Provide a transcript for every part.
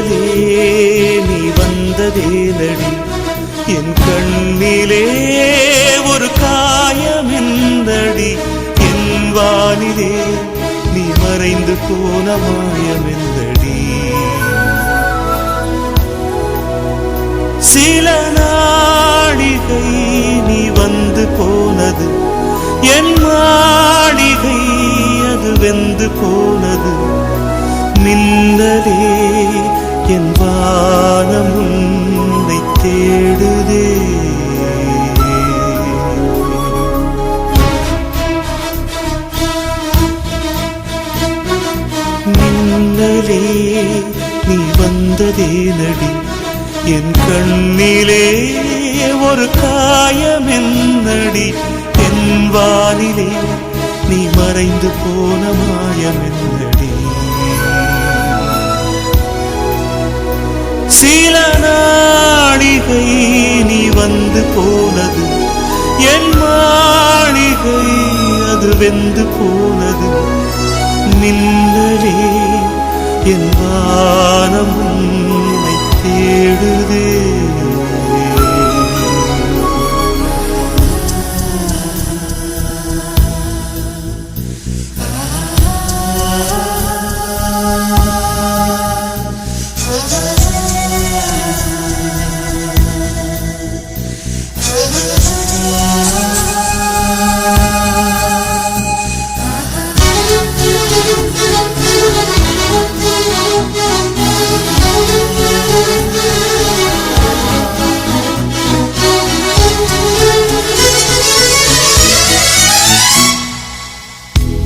வந்ததே நீ வந்ததே நடி. என் கண்ணிலே ஒரு காயம் எந்தடி என் வானிலே நீ மறைந்து போன மாயம் எந்தடி சில நாடிகை நீ வந்து போனது. என் மாடிகை அது வெந்து போனது. மின்னலே என் வானம் உன்னை தேடுதே. மின்னலே நீ வந்ததே நடி. என் கண்ணிலே ஒரு காயமென்னடி. என் வானிலே நீ மறைந்து போன மாயமென்னடி. சில நாடிகை நீ வந்து போனது. என் மாளிகை அது வெந்து போனது. மின்னலே என்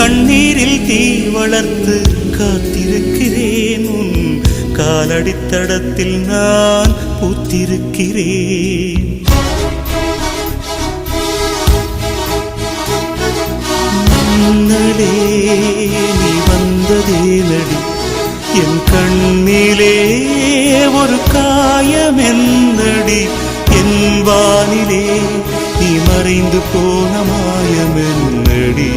கண்ணீரில் தீ வளர்த்து காத்திருக்கிறேன். உன் காலடித்தடத்தில் நான் பூத்திருக்கிறேன். நீ வந்ததே நடி. என் கண்ணிலே ஒரு காயம் என்னடி என் வானிலே நீ மறைந்து போன மாயம் என்னடி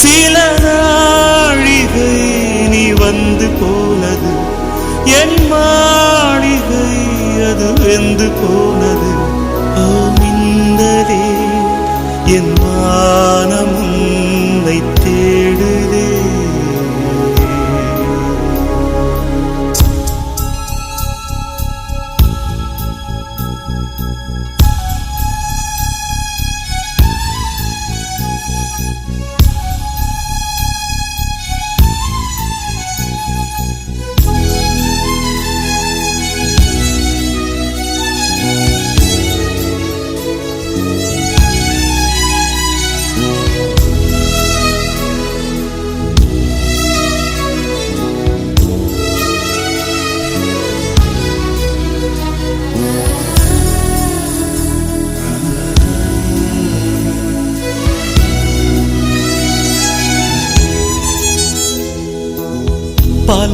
சில நாழிகை நீ வந்து போனது. என் மாளிகை அது வெந்து போனது. ஓ மின்னலே என் மானம் உன்னை தேடுதே.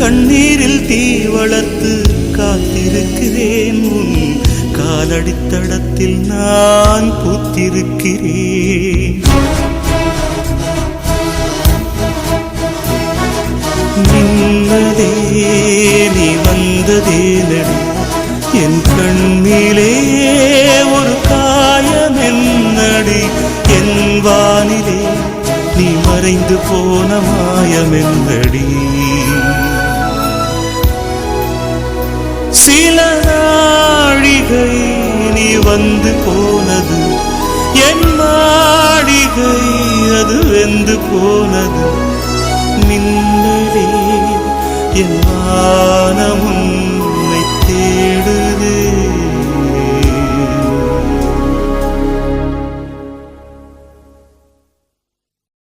கண்ணீரில் தீ வளர்த்து காத்திருக்கிறேன். உன் காலடித்தடத்தில் நான் பூத்திருக்கிறேன். நிம்மதே நீ வந்ததே நடி. என் கண்ணிலே ஒரு காயம் என்னடி. என் வானிலே நீ மறைந்து போன மாயம் என்னடி. சில நாழிகை நீ வந்து போனது. என் மாளிகை அது வெந்து போனது. மின்னலே என் வானமுன்